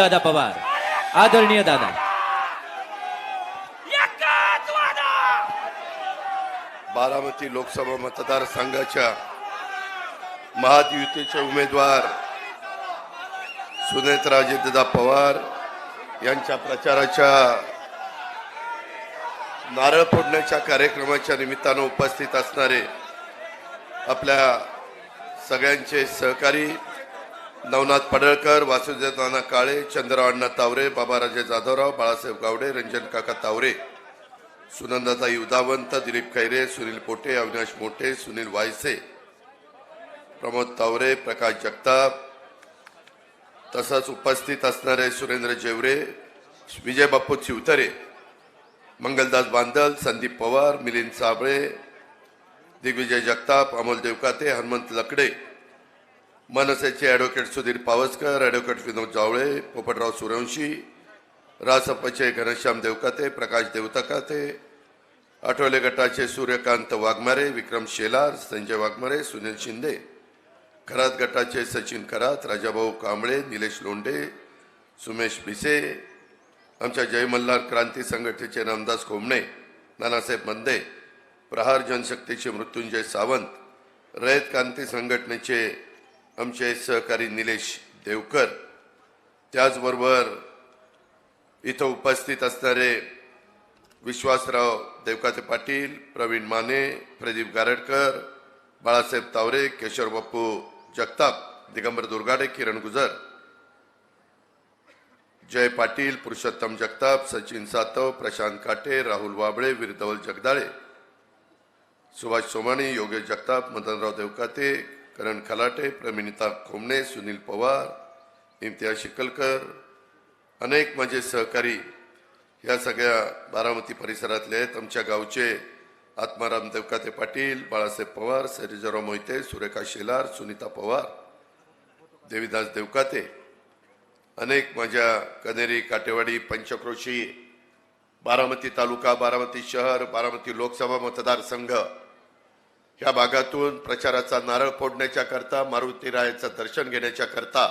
दादा पवार. आदरणीय दादा. बारामती लोकसभा मतदारसंघाच्या महायुतीचे उमेदवार सुनेत्राजितदा पवार यांच्या प्रचाराच्या नारळ फोडण्याच्या कार्यक्रमाच्या निमित्तानं उपस्थित असणारे आपल्या सगळ्यांचे सहकारी नवनाथ पडळकर वासुदेव नाना काळे चंद्रराव अण्णा तावरे बाबाराजे जाधवराव बाळासाहेब गावडे रंजन काका तावरे सुनंदाताई उदावंत दिलीप खैरे सुनील पोटे अविनाश मोठे सुनील वायसे प्रमोद तावरे प्रकाश जगताप तसंच उपस्थित असणारे सुरेंद्र जेवरे विजय बाप्पू चिवतरे मंगलदास बांदल संदीप पवार मिलिंद साबळे दिग्विजय जगताप अमोल देवकाते हनुमंत लकडे मनसेचे ॲडव्होकेट सुधीर पावसकर ॲडव्होकेट विनोद जावळे पोपटराव सूर्यवंशी रासपचे घनश्याम देवकाते प्रकाश देवताकाते आठवले गटाचे सूर्यकांत वाघमारे विक्रम शेलार संजय वाघमारे सुनील शिंदे खरात गटाचे सचिन खरात राजाभाऊ कांबळे निलेश लोंढे सुमेश भिसे आमच्या जय मल्हार क्रांती संघटनेचे रामदास कोंबणे नानासाहेब मंदे प्रहार जनशक्तीचे मृत्युंजय सावंत रयत क्रांती संघटनेचे आमचे सहकारी निलेश देवकर त्याचबरोबर इथं उपस्थित असणारे विश्वासराव देवकाते पाटील प्रवीण माने प्रदीप गारडकर बाळासाहेब तावरे केशव बाप्पू जगताप दिगंबर दुर्गाडे किरण गुजर जय पाटील पुरुषोत्तम जगताप सचिन सातव प्रशांत काटे राहुल वाबळे वीरधवल जगदाळे सुभाष सोमाणी योगेश जगताप मदनराव देवकाते करण खलाटे प्रमिनिता खोमणे सुनील पवार इम्तियाज शिकलकर अनेक माझे सहकारी या सगळ्या बारामती परिसरातले आहेत. आमच्या गावचे आत्माराम देवकाते पाटील बाळासाहेब पवार सरिजराव मोहिते सुरेखा शेलार सुनीता पवार देवीदास देवकाते अनेक माझ्या कनेरी काटेवाडी पंचक्रोशी बारामती तालुका बारामती शहर बारामती लोकसभा मतदारसंघ या भागातून प्रचाराचा नारळ फोडण्याच्या करता मारुती रायाचं दर्शन घेण्याच्या करता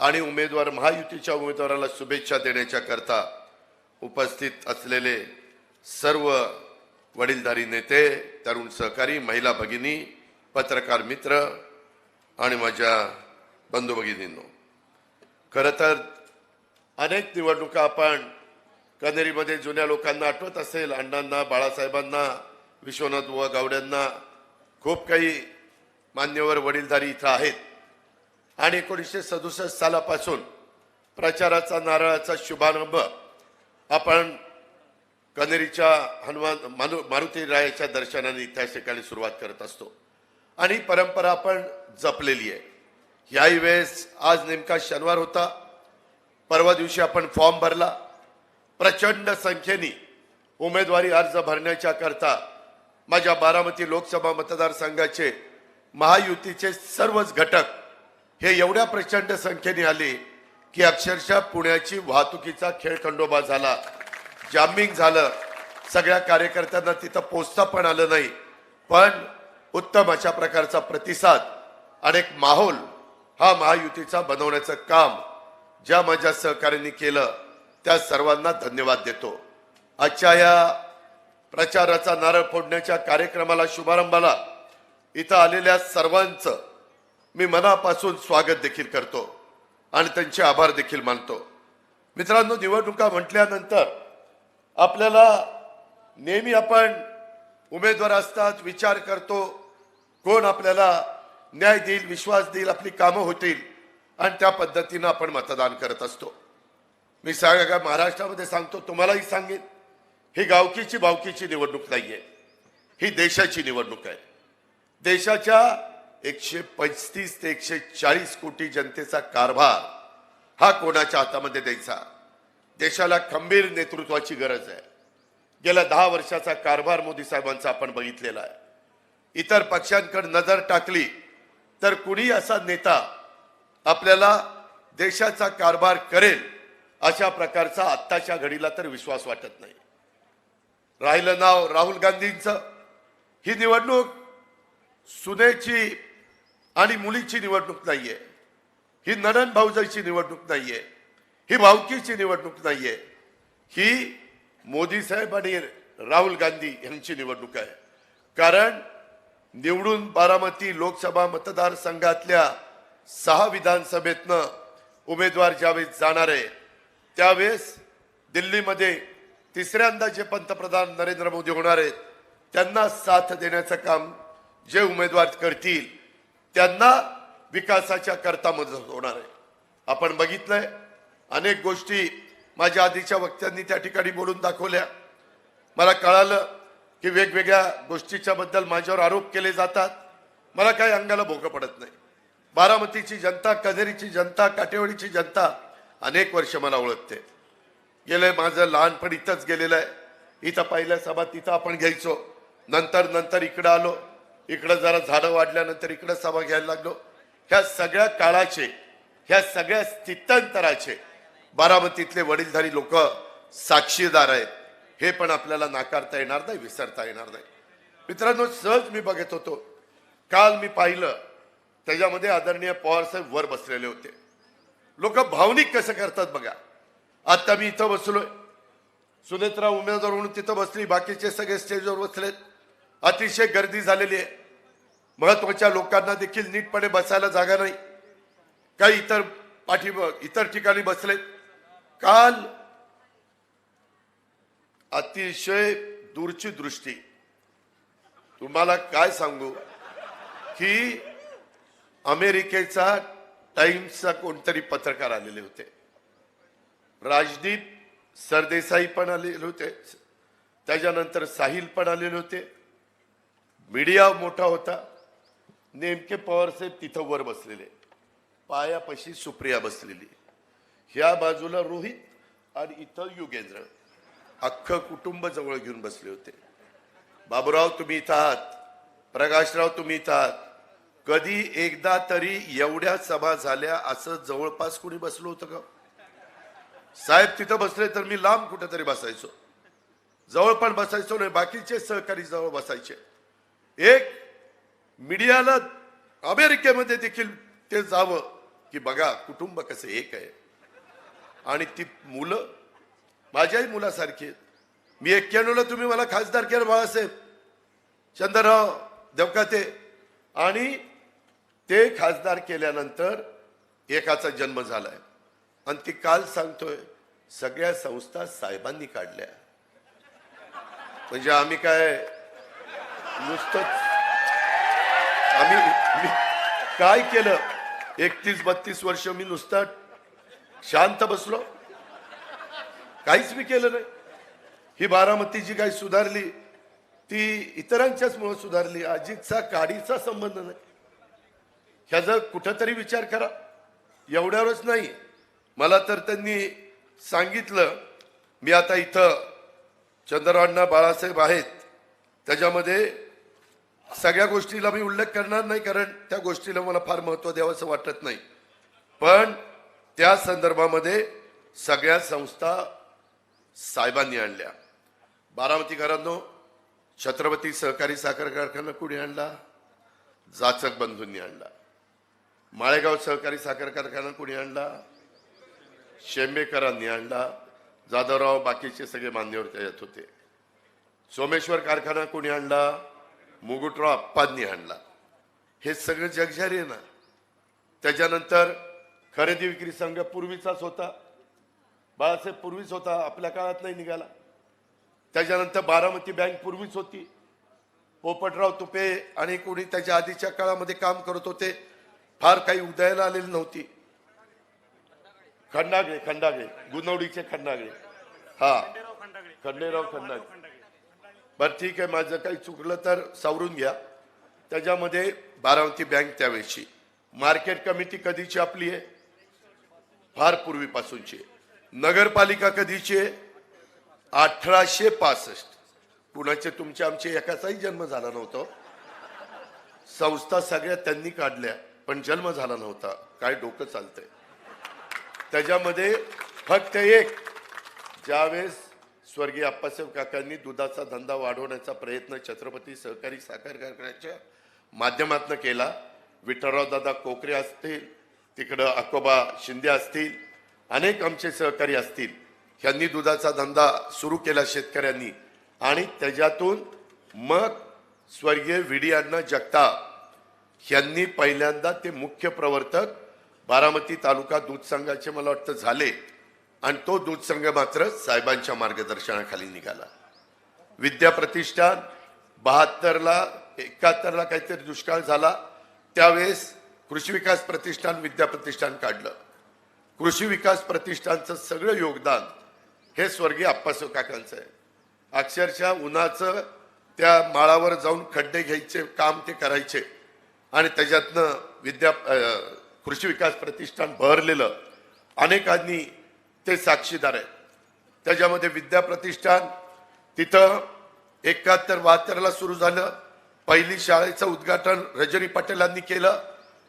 आणि उमेदवार महायुतीच्या उमेदवाराला शुभेच्छा देण्याच्या करता उपस्थित असलेले सर्व वडीलधारी नेते तरुण सहकारी महिला भगिनी पत्रकार मित्र आणि माझ्या बंधू भगिनींनो खरं तर अनेक निवडणुका आपण कनेरीमध्ये जुन्या लोकांना आठवत असेल अण्णांना बाळासाहेबांना विश्वनाथ बुवा गावड्यांना खूप काही मान्यवर वडीलधारी इथं आहेत. आणि एकोणीसशे सदुसष्ट सालापासून प्रचाराचा नारळाचा शुभारंभ आपण कनेरीच्या हनुमान मानु मारुती रायाच्या दर्शनाने त्या ठिकाणी सुरुवात करत असतो. आणि परंपरा आपण जपलेली आहे. याही वेळेस आज नेमका शनिवार होता. परवा दिवशी आपण फॉर्म भरला. प्रचंड संख्येने उमेदवारी अर्ज भरण्याच्या करता माझ्या बारामती लोकसभा मतदारसंघाचे महायुतीचे सर्वच घटक हे एवढ्या प्रचंड संख्येने आले की अक्षरशः पुण्याची वाहतुकीचा खेळखंडोबा झाला. जामिंग झालं. सगळ्या कार्यकर्त्यांना तिथं पोचता पण आलं नाही. पण उत्तम अशा प्रकारचा प्रतिसाद आणि एक माहोल हा महायुतीचा बनवण्याचं काम ज्या माझ्या सहकार्यांनी केलं त्या सर्वांना धन्यवाद देतो. आजच्या या प्रचाराचा नारळ फोडण्याच्या कार्यक्रमाला शुभारंभाला. इथं आलेल्या सर्वांचं मी मनापासून स्वागत देखील करतो आणि त्यांचे आभार देखील मानतो. मित्रांनो निवडणुका म्हटल्यानंतर आपल्याला नेहमी आपण उमेदवार असतात विचार करतो कोण आपल्याला न्याय देईल विश्वास देईल आपली कामं होतील आणि त्या पद्धतीनं आपण मतदान करत असतो. मी सगळ्या महाराष्ट्रामध्ये सांगतो तुम्हालाही सांगेन. ही गावकीची भावकीची निवडणूक नाहीये. ही देशाची निवडणूक आहे. देशाच्या एकशे पस्तीस ते एकशे चाळीस कोटी जनतेचा कारभार हा कोणाच्या हातामध्ये द्यायचा? देशाला खंबीर नेतृत्वाची गरज आहे. गेल्या दहा वर्षाचा कारभार मोदी साहेबांचा आपण बघितलेला आहे. इतर पक्षांकडे नजर टाकली तर कुणी असा नेता आपल्याला देशाचा कारभार करेल अशा प्रकारचा आत्ताच्या घडीला तर विश्वास वाटत नाही. राहिलं नाव राहुल गांधींचं. ही निवडणूक सुनेची आणि मुलीची निवडणूक नाहीये. ही नणन भाऊजाईची निवडणूक नाहीये. ही भावकीची निवडणूक नाहीये. ही मोदी साहेब आणि राहुल गांधी यांची निवडणूक आहे. कारण निवडून बारामती लोकसभा मतदारसंघातल्या सहा विधानसभेतनं उमेदवार ज्यावेळेस जाणार आहे त्यावेळेस दिल्लीमध्ये तिसऱ्यांदा जे पंतप्रधान नरेंद्र मोदी होणार आहेत. त्यांना साथ देण्याचं काम जे उमेदवार करतील त्यांना विकासाच्या करता मदत होणार आहे. आपण बघितलंय अनेक गोष्टी माझ्या आधीच्या वक्त्यांनी त्या ठिकाणी बोलून दाखवल्या. मला कळालं की वेगवेगळ्या गोष्टीच्या बद्दल माझ्यावर आरोप केले जातात. मला काही अंगाला भोकं पडत नाही. बारामतीची जनता कधेरीची जनता काटेवाडीची जनता अनेक वर्ष मला ओळखते. गेलंय माझं लहानपण इथंच गेलेलं आहे. इथं पहिल्या सभा तिथं आपण घ्यायचो. नंतर नंतर इकडं आलो. इकडं जरा झाडं वाढल्यानंतर इकडं सभा घ्यायला लागलो. ह्या सगळ्या काळाचे ह्या सगळ्या स्थित्यंतराचे बारामतीतले वडीलधारी लोक साक्षीदार आहेत. हे पण आपल्याला नाकारता येणार नाही विसरता येणार नाही. मित्रांनो सहज मी बघत होतो. काल मी पाहिलं त्याच्यामध्ये आदरणीय पवार साहेब वर बसलेले होते. लोक भावनिक कसं करतात बघा. आता मी इथं बसलोय. सुनेत्रा उमेदवार म्हणून तिथं बसली. बाकीचे सगळे स्टेजवर बसलेत. अतिशय गर्दी झालेली आहे. महत्त्वाच्या लोकांना देखील नीटपणे बसायला जागा नाही. काही इतर पाठी इतर ठिकाणी बसलेत. काल अतिशय दूरची दृष्टी. तुम्हाला काय सांगू? की अमेरिकेचा टाइम्सचा कोणतरी पत्रकार आलेले होते. राजदीप सरदेसाई पण आलेले होते. त्याच्यानंतर साहिल पण आलेले होते. मीडिया मोठा होता. नेमके पवारसाहेब तिथं वर बसलेले. पायापाशी सुप्रिया बसलेली. ह्या बाजूला रोहित आणि इथं युगेंद्र. अख्खं कुटुंब जवळ घेऊन बसले होते. बाबूराव तुम्ही इथं आहात. प्रकाशराव तुम्ही इथं आहात. कधी एकदा तरी एवढ्या सभा झाल्या असं जवळपास कुणी बसलो होतं का? साहेब तिथं बसले तर मी लांब कुठेतरी बसायचो. जवळ पण बसायचो नाही बाकीचे सहकारी जवळ बसायचे. एक मीडियाला अमेरिकेमध्ये देखील ते जावं की बघा कुटुंब कसं एक आहे. आणि ती मुलं माझ्याही मुलासारखी आहेत. मी एक्क्याण्णवला तुम्ही मला खासदार केलं बाळासाहेब. चंद्रराव देवकाते. आणि ते खासदार केल्यानंतर एकाचा जन्म झाला आहे आणि ती काल सांगतोय सगळ्या संस्था साहेबांनी काढल्या. म्हणजे आम्ही काय नुसतंच आम्ही काय केलं? एकतीस बत्तीस वर्ष मी नुसता शांत बसलो. काहीच मी केलं नाही. ही बारामती जी काही सुधारली ती इतरांच्याच मुळे सुधारली अजितचा काडीचा संबंध नाही. ह्याचा कुठंतरी विचार करा. एवढ्यावरच नाही. मला तर त्यांनी सांगितलं मी आता इथं चंद्रवांना बाळासाहेब आहेत. त्याच्यामध्ये सगळ्या गोष्टीला मी उल्लेख करणार नाही कारण त्या गोष्टीला मला फार महत्त्व द्यावंसं वाटत नाही. पण त्या संदर्भामध्ये सगळ्या संस्था साहेबांनी आणल्या. बारामतीकरांनो छत्रपती सहकारी साखर कारखाना कुणी आणला? जाचक बंधूंनी आणला. माळेगाव सहकारी साखर कारखाना कुणी आणला? शेंबेकरांनी आणला. जाधवराव बाकीचे सगळे मान्यवर त्याच्यात होते. सोमेश्वर कारखाना कोणी आणला? मुगुटराव अप्पांनी आणला. हे सगळं जगजारी आहे ना. त्याच्यानंतर खरेदी विक्री संघ पूर्वीचाच होता. बाळासाहेब पूर्वीच होता आपल्या काळात नाही निघाला. त्याच्यानंतर बारामती बँक पूर्वीच होती. पोपटराव तुपे आणि कोणी त्याच्या आधीच्या काळामध्ये काम करत होते. फार काही उदयाला आलेली नव्हती. खंडागळे खंडागळे. गुनवडीचे खंडागळे. हा. खंडेराव खंडागळे. बरं ठीक आहे. माझं काही चुकलं तर सावरून घ्या. त्याच्यामध्ये बारामती बँक त्यावेळेची. मार्केट कमिटी कधीची आपली आहे? फार पूर्वीपासूनची आहे. नगरपालिका कधीची आहे? अठराशे पासष्ट. कुणाचे? तुमचे आमचे एकाचाही जन्म झाला नव्हता. संस्था सगळ्या त्यांनी काढल्या पण जन्म झाला नव्हता. काय डोकं चालतंय? त्याच्यामध्ये फक्त एक ज्यावेळेस स्वर्गीय अप्पासाहेब काकांनी दुधाचा धंदा वाढवण्याचा प्रयत्न छत्रपती सहकारी साखर कारखान्याच्या माध्यमातून केला. विठ्ठलराव दादा कोकरे असतील तिकडं अकोबा शिंदे असतील अनेक आमचे सहकारी असतील ह्यांनी दुधाचा धंदा सुरू केला शेतकऱ्यांनी. आणि त्याच्यातून मग स्वर्गीय विडियांना जगताप. ह्यांनी पहिल्यांदा ते मुख्य प्रवर्तक बारामती तालुका दूध संघाचे मला वाटतं झाले. आणि तो दूध संघ मात्र साहेबांच्या मार्गदर्शनाखाली निघाला. विद्या प्रतिष्ठान बहात्तरला एकाहत्तरला काहीतरी दुष्काळ झाला. त्यावेळेस कृषी विकास प्रतिष्ठान विद्या प्रतिष्ठान काढलं. कृषी विकास प्रतिष्ठानचं सगळं योगदान हे स्वर्गीय आप्पासव काकांचं आहे. अक्षरशः उन्हाचं त्या माळावर जाऊन खड्डे घ्यायचे काम ते करायचे. आणि त्याच्यातनं विद्या कृषी विकास प्रतिष्ठान बहरलेलं अनेकांनी ते साक्षीदार आहेत. त्याच्यामध्ये विद्या प्रतिष्ठान तिथं एकाहत्तर बहात्तरला सुरू झालं. पहिली शाळेचं उद्घाटन रजनी पटेलांनी केलं.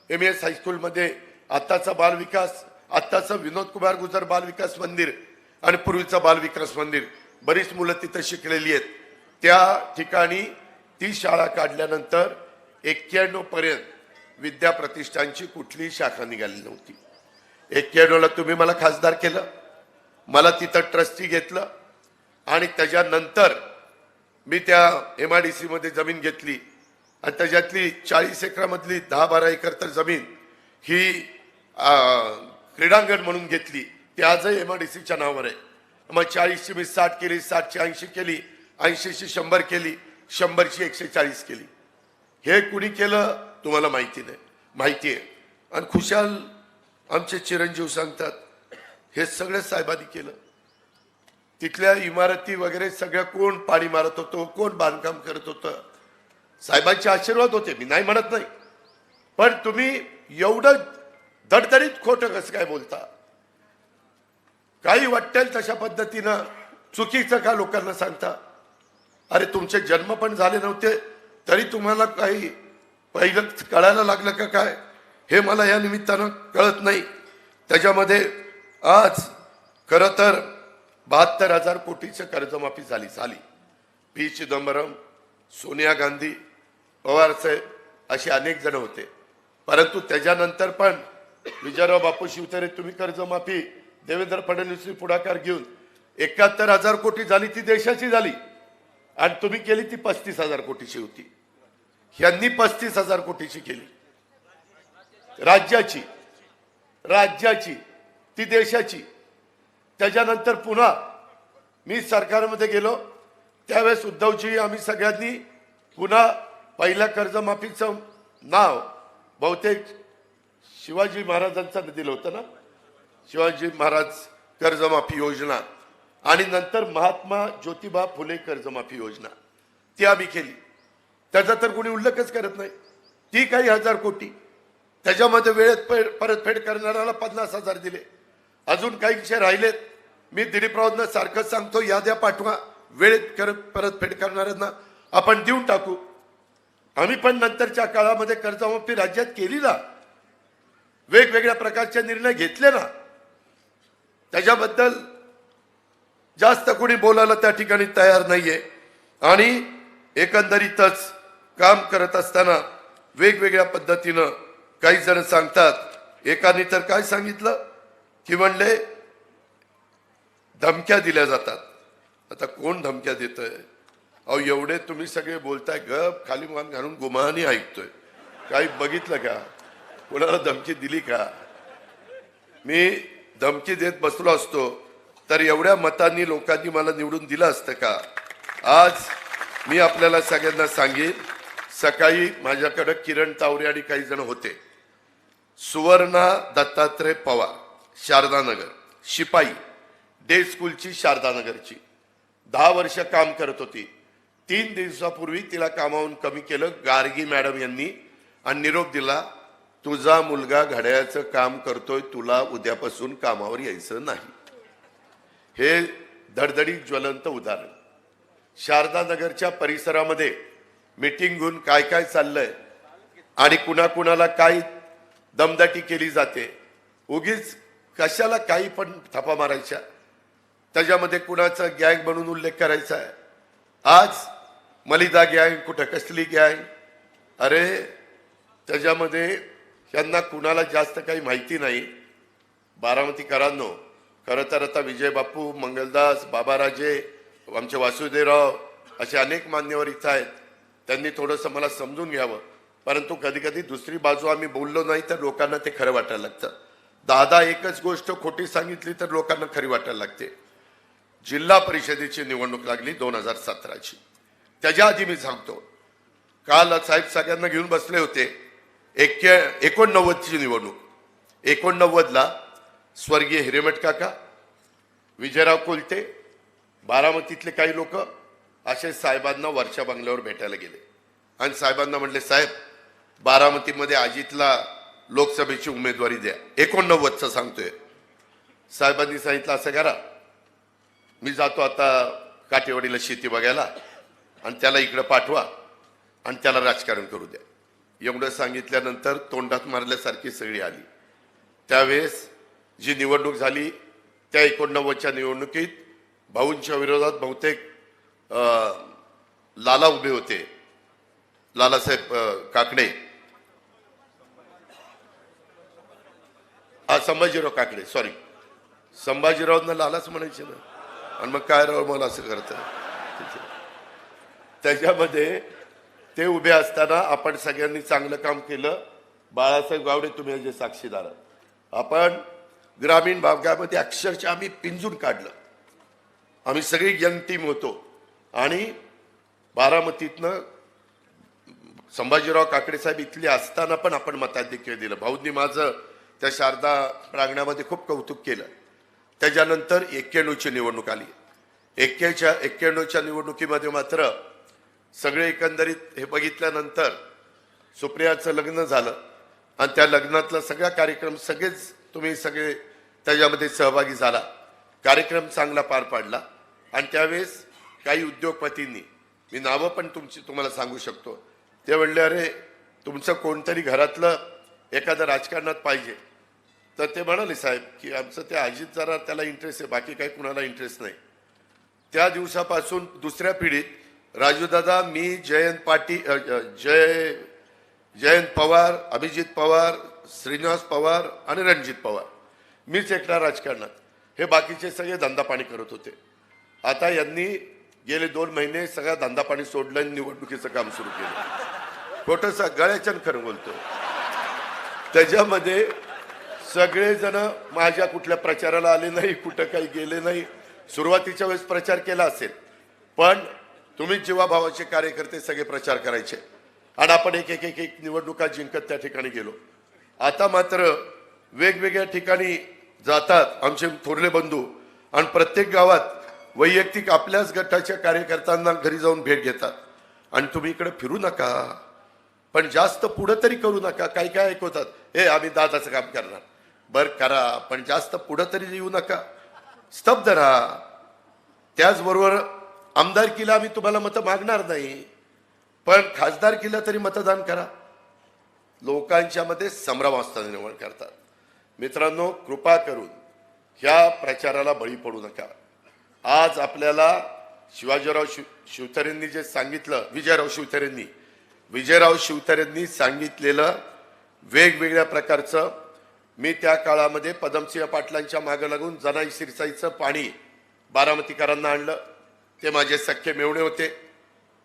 एम एस हायस्कूलमध्ये आत्ताचा बालविकास आत्ताचं विनोद कुमार गुजर बालविकास मंदिर आणि पूर्वीचं बालविकास मंदिर. बरीच मुलं तिथं शिकलेली आहेत. त्या ठिकाणी ती शाळा काढल्यानंतर एक्क्याण्णवपर्यंत विद्या प्रतिष्ठानची कुठलीही शाखा निघाली नव्हती. एक्क्याण्णवला तुम्ही मला खासदार केलं मला तिथं ट्रस्टी घेतलं आणि त्याच्यानंतर मी त्या एम आय डी सीमध्ये जमीन घेतली. आणि त्याच्यातली चाळीस एकरामधली दहा बारा एकर तर जमीन ही क्रीडांगण म्हणून घेतली. ती आजही एम आय डी सीच्या नावावर आहे. मग चाळीसची मी साठ केली साठची ऐंशी केली ऐंशीची शंभर केली शंभरची एकशे चाळीस केली. हे कुणी केलं? तुम्हाला माहिती नाही. माहिती आहे. आणि खुशाल आमचे चिरंजीव सांगतात हे सगळं साहेबांनी केलं. तिथल्या इमारती वगैरे सगळं कोण पाणी मारत होतो कोण बांधकाम करत होतं? साहेबांचे आशीर्वाद होते मी नाही म्हणत नाही. पण तुम्ही एवढं दडदडीत खोटं कसं काय बोलता? काही वाटेल तशा पद्धतीनं चुकीचं का लोकांना सांगता? अरे तुमचे जन्म पण झाले नव्हते तरी तुम्हाला काही पहिलं कळायला लागलं का काय? हे मला या निमित्तानं कळत नाही. त्याच्यामध्ये आज खरं तर बहात्तर हजार कोटीचं कर्जमाफी झाली झाली. पी. चिदंबरम सोनिया गांधी पवार साहेब असे अनेक जण होते. परंतु त्याच्यानंतर पण विजयराव बापू शिवतरे तुम्ही कर्जमाफी देवेंद्र फडणवीस पुढाकार घेऊन एकाहत्तर हजार कोटी झाली ती देशाची झाली. आणि तुम्ही केली ती पस्तीस हजार कोटीची होती. यांनी पस्तीस हजार कोटीची केली. राज्याची राज्याची ती देशाची. त्याच्यानंतर पुन्हा मी सरकारमध्ये गेलो. त्यावेळेस उद्धवजी आम्ही सगळ्यांनी पुन्हा पहिल्या कर्जमाफीचं नाव बहुतेक शिवाजी महाराजांचं दिलं होतं ना? शिवाजी महाराज कर्जमाफी योजना आणि नंतर महात्मा ज्योतिबा फुले कर्जमाफी योजना. ती आम्ही केली. त्याचा तर कोणी उल्लेखच करत नाही. ती काही हजार कोटी. त्याच्यामध्ये वेळेत पे- परतफेड करणाऱ्याला पन्नास हजार दिले. अजून काही राहिलेत. मी दिलीपरावांना सारखं सांगतो याद्या पाठवा. वेळेत करत परतफेड करणाऱ्यांना आपण देऊन टाकू. आम्ही पण नंतरच्या काळामध्ये कर्जमाफी राज्यात केली ना वेगवेगळ्या प्रकारचे निर्णय घेतले ना त्याच्याबद्दल जास्त कोणी बोलायला त्या ठिकाणी तयार नाहीये. आणि एकंदरीतच काम करत असताना वेगवेगळ्या पद्धतीनं काही जण सांगतात एकाने तर काय सांगितलं? की म्हणले धमक्या दिल्या जातात. आता कोण धमक्या देतोय? अहो एवढे तुम्ही सगळे बोलताय गप खाली मान घालून गुमानी ऐकतोय. काही बघितलं का? कोणाला धमकी दिली का? मी धमकी देत बसलो असतो तर एवढ्या मतांनी लोकांनी मला निवडून दिलं असतं का? आज मी आपल्याला सगळ्यांना सांगेन सकाळी माझ्याकडं किरण तावरे आणि काही जण होते. सुवर्णा दत्तात्रय पवार शारदानगर शिपाई डे स्कूलची शारदानगरची. दहा वर्ष काम करत होती. तीन दिवसापूर्वी तिला कामावून कमी केलं गार्गी मॅडम यांनी आणि निरोप दिला तुझा मुलगा घड्याळाचं काम करतोय तुला उद्यापासून कामावर यायचं नाही. हे धडधडी ज्वलंत उदाहरण. शारदानगरच्या परिसरामध्ये मीटिंग घेऊन काय काय चाललंय आणि कुणाकुणाला काय दमदाटी केली जाते उगीच कशाला काही पण थपा मारायच्या. त्याच्यामध्ये कुणाचा गँग म्हणून उल्लेख करायचा आहे. आज मलिदा गँग कुठं कसली गँग? अरे त्याच्यामध्ये यांना कुणाला जास्त काही माहिती नाही. बारामतीकरांनो खरं तर आता विजय बापू मंगलदास बाबाराजे आमचे वासुदेवराव असे अनेक मान्यवर इथं आहेत. त्यांनी थोडंसं मला समजून घ्यावं. परंतु कधी कधी दुसरी बाजू आम्ही बोललो नाही तर लोकांना ते खरं वाटायला लागतं. दादा एकच गोष्ट खोटी सांगितली तर लोकांना खरी वाटायला लागते. जिल्हा परिषदेची निवडणूक लागली दोन हजार सतराची. त्याच्या आधी मी सांगतो. काल साहेब सगळ्यांना घेऊन बसले होते. एक्के एकोणनव्वदची निवडणूक. एकोणनव्वदला स्वर्गीय हिरेमठ काका विजयराव कोलते बारामतीतले काही लोक असे साहेबांना वर्षा बंगल्यावर भेटायला गेले. आणि साहेबांना म्हटले साहेब बारामतीमध्ये अजितला लोकसभेची उमेदवारी द्या. एकोणनव्वदचं सांगतोय. साहेबांनी सांगितलं असं करा. मी जातो आता काटेवाडीला शेती बघायला आणि त्याला इकडं पाठवा आणि त्याला राजकारण करू द्या. एवढं सांगितल्यानंतर तोंडात मारल्यासारखी सगळी आली. त्यावेळेस जी निवडणूक झाली त्या एकोणनव्वदच्या निवडणुकीत भाऊंच्या विरोधात बहुतेक लाला उभे होते. लालासाहेब काकडे. हा संभाजीराव काकडे सॉरी संभाजीरावना लालाच म्हणायचे ना. आणि मग काय राव मला असं करतं? त्याच्यामध्ये ते उभे असताना आपण सगळ्यांनी चांगलं काम केलं. बाळासाहेब गावडे तुम्ही याचे साक्षीदार आपण ग्रामीण भागामध्ये अक्षरशः आम्ही पिंजून काढलं. आम्ही सगळी यंग टीम होतो. आणि बारामतीतनं संभाजीराव काकडे साहेब इथले असताना पण आपण मताधिक्य दिलं. भाऊंनी माझं त्या शारदा प्रांगणामध्ये खूप कौतुक केलं. त्याच्यानंतर एक्क्याण्णवची निवडणूक आली. एक्क्याच्या एक्क्याण्णवच्या निवडणुकीमध्ये मात्र सगळे एकंदरीत हे बघितल्यानंतर सुप्रियाचं लग्न झालं. आणि त्या लग्नातला सगळा कार्यक्रम सगळेच तुम्ही सगळे त्याच्यामध्ये सहभागी झाला. कार्यक्रम चांगला पार पाडला. आणि त्यावेळेस काही उद्योगपतींनी मी नावं पण तुमची तुम्हाला सांगू शकतो. ते म्हणले अरे तुमचं कोणतरी घरातलं एखादं राजकारणात पाहिजे. तर ते म्हणाले साहेब की आमचं ते अजित जरा त्याला इंटरेस्ट आहे बाकी काही कुणाला इंटरेस्ट नाही. त्या दिवसापासून दुसऱ्या पिढीत राजूदादा मी जयंत पाटील जय जयंत पवार अभिजित पवार श्रीनिवास पवार आणि रणजित पवार मीच एकटा राजकारणात. हे बाकीचे सगळे धंदा पाणी करत होते. आता यांनी गेले दोन महिने सगळा धंदा पाणी सोडलं आणि निवडणुकीचं काम सुरू केलं. खोटं गळ्याच्यान खरं बोलतो त्याच्यामध्ये सगळेजण माझ्या कुठल्या प्रचाराला आले नाही कुठं काही गेले नाही. सुरुवातीच्या वेळेस प्रचार केला असेल पण तुम्ही जीवाभावाचे कार्यकर्ते सगळे प्रचार करायचे. आणि आपण एक एक एक एक निवडणुका जिंकत त्या ठिकाणी गेलो. आता मात्र वेगवेगळ्या ठिकाणी जातात आमचे थोरले बंधू. आणि प्रत्येक गावात वैयक्तिक आपल्याच गटाच्या कार्यकर्त्यांना घरी जाऊन भेट घेतात. आणि तुम्ही इकडे फिरू नका. पण जास्त पुढं तरी करू नका. काही काय ऐकवतात हे आम्ही दादाचं काम करणार. बरं करा पण जास्त पुढं तरी येऊ नका. स्तब्ध राहा. त्याचबरोबर आमदारकीला आम्ही तुम्हाला मतं मागणार नाही. पण खासदारकीला तरी मतदान करा. लोकांच्या मध्ये संभ्रम असताना निर्माण करतात. मित्रांनो कृपा करून ह्या प्रचाराला बळी पडू नका. आज आपल्याला शिवाजीराव शिव शिवतरेंनी जे सांगितलं विजयराव शिवतरेंनी विजयराव शिवतरेंनी सांगितलेलं वेगवेगळ्या प्रकारचं मी त्या काळामध्ये पदमसिंह पाटलांच्या मागं लागून जनाई शिरसाईचं पाणी बारामतीकरांना आणलं. ते माझे सख्खे मेवणे होते.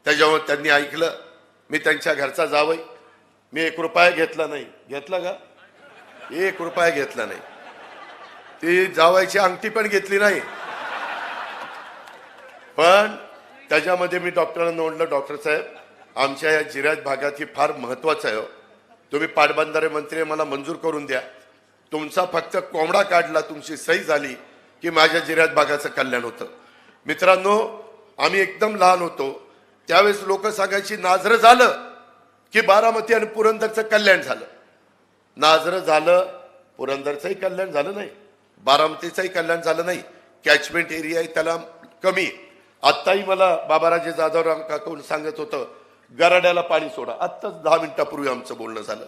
त्याच्यावर त्यांनी ऐकलं. मी त्यांच्या घरचा जावई. मी एक रुपया घेतला नाही. घेतला का? एक रुपया घेतला नाही. ती जावायची अंगठी पण घेतली नाही. पण त्याच्यामध्ये मी डॉक्टरांना म्हटलं डॉक्टर साहेब आमच्या या जिऱ्यात भागात ही फार महत्वाचं आहे हो. तुम्ही पाटबंधारे मंत्री मला मंजूर करून द्या. तुमचा फक्त कोंबडा काढला तुमची सही झाली की माझ्या जिऱ्यात भागाचं कल्याण होतं. मित्रांनो आम्ही एकदम लहान होतो. त्यावेळेस लोक सांगायची नाजरं झालं की बारामती आणि पुरंदरचं कल्याण झालं. नाजरं झालं पुरंदरचंही कल्याण झालं नाही. बारामतीचंही कल्याण झालं नाही. कॅचमेंट एरिया आहे त्याला कमी आत्ताही मला बाबाराजे जाधवराव काकून सांगत होतं गराड्याला पाणी सोडा. आत्ताच दहा मिनिटापूर्वी आमचं बोलणं झालं.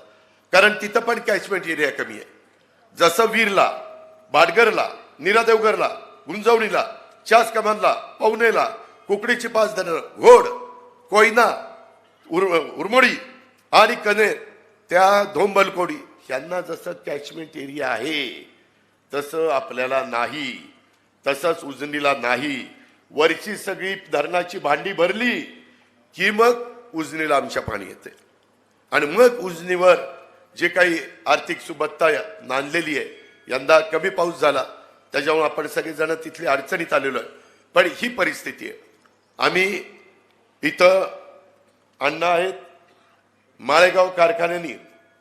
कारण तिथं पण कॅचमेंट एरिया कमी आहे. जसं वीरला बाडगरला निरादेवगरला गुंजवणीला चास कमानला पवनेला कुकडीची पाच धरणं घोड कोयना उर उरमोडी आणि कनेर त्या धोंबलकोडी यांना जसं कॅचमेंट एरिया आहे तसं आपल्याला नाही तसंच उजनीला नाही वरची सगळी धरणाची भांडी भरली की मग उजनीला आमच्या पाणी येते. आणि मग उजनीवर जे काही आर्थिक सुबत्ता नांदलेली आहे यंदा कमी पाऊस झाला त्याच्यामुळे आपण सगळेजण तिथली अडचणीत आलेलो आहे. पण ही परिस्थिती आहे. आम्ही इथं अण्णा आहेत माळेगाव कारखान्यानी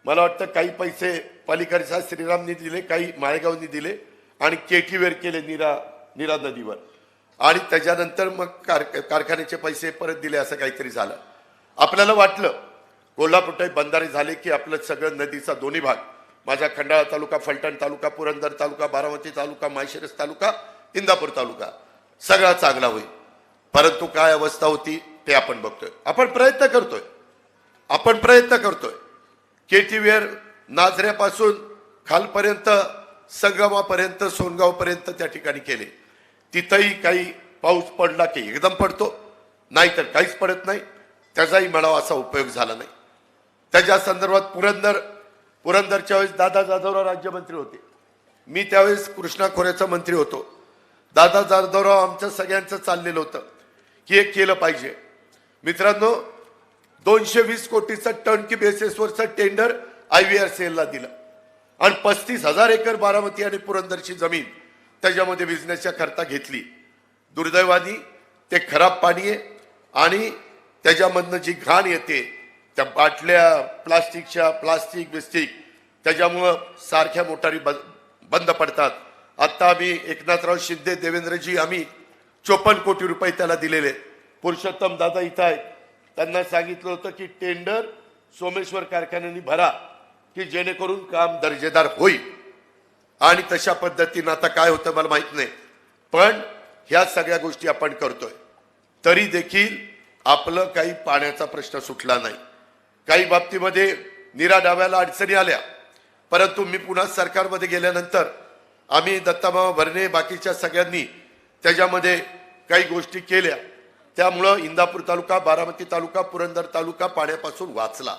मला वाटतं काही पैसे पलीकडच्या श्रीरामनी दिले काही माळेगावनी दिले आणि केटीवेर केले निरा नीरा नदीवर. आणि त्याच्यानंतर मग कार कारखान्याचे पैसे परत दिले असं काहीतरी झालं. आपल्याला वाटलं कोल्हापूर बंधारे झाले की आपलं सगळं नदीचा दोन्ही भाग माझा खंडाळा तालुका फलटण तालुका पुरंदर तालुका बारामती तालुका माळशिरस तालुका इंदापूर तालुका सगळा चांगला होईल. परंतु काय अवस्था होती ते आपण बघतोय. आपण प्रयत्न करतोय. आपण प्रयत्न करतोय. केटीवेर नाझऱ्यापासून खालपर्यंत संगमापर्यंत सोनगावपर्यंत त्या ठिकाणी केले. तिथंही काही पाऊस पडला की एकदम पडतो नाहीतर काहीच पडत नाही. त्याचाही मेळावा असा उपयोग झाला नाही. त्याच्या संदर्भात पुरंदर पुरंदरच्या वेळेस दादा जाधवराव राज्यमंत्री होते. मी त्यावेळेस कृष्णा खोऱ्याचा मंत्री होतो. दादा जाधवराव आमचं सगळ्यांचं चाललेलं होतं. की हे केलं पाहिजे. मित्रांनो दोनशे वीस कोटीचं turnkey बेसिसवरचं tender I V R C एलला दिलं. आणि पस्तीस हजार एकर बारामती आणि पुरंदरची जमीन त्याच्यामध्ये बिझनेसच्या करता घेतली. दुर्दैवानी ते खराब पाणी आहे आणि त्याच्यामधनं जी घाण येते त्या बाटल्या प्लास्टिकच्या प्लास्टिक बिस्टिक त्याच्यामुळं सारख्या मोटारी बंद बंद पडतात. आत्ता आम्ही एकनाथराव शिंदे देवेंद्रजी आम्ही चोपन्न कोटी रुपये त्याला दिलेले. पुरुषोत्तम दादा इथं आहेत. त्यांना सांगितलं होतं की टेंडर सोमेश्वर कारखान्यांनी भरा की जेणेकरून काम दर्जेदार होईल. आणि तशा पद्धतीनं आता काय होतं मला माहीत नाही. पण ह्या सगळ्या गोष्टी आपण करतोय. तरी देखील आपलं काही पाण्याचा प्रश्न सुटला नाही. काही बाबतीमध्ये निरा डाव्याला अडचणी आल्या. परंतु मी पुन्हा सरकारमध्ये गेल्यानंतर आम्ही दत्तामामा भरणे बाकीच्या सगळ्यांनी त्याच्यामध्ये काही गोष्टी केल्या. त्यामुळं इंदापूर तालुका बारामती तालुका पुरंदर तालुका पाण्यापासून वाचला.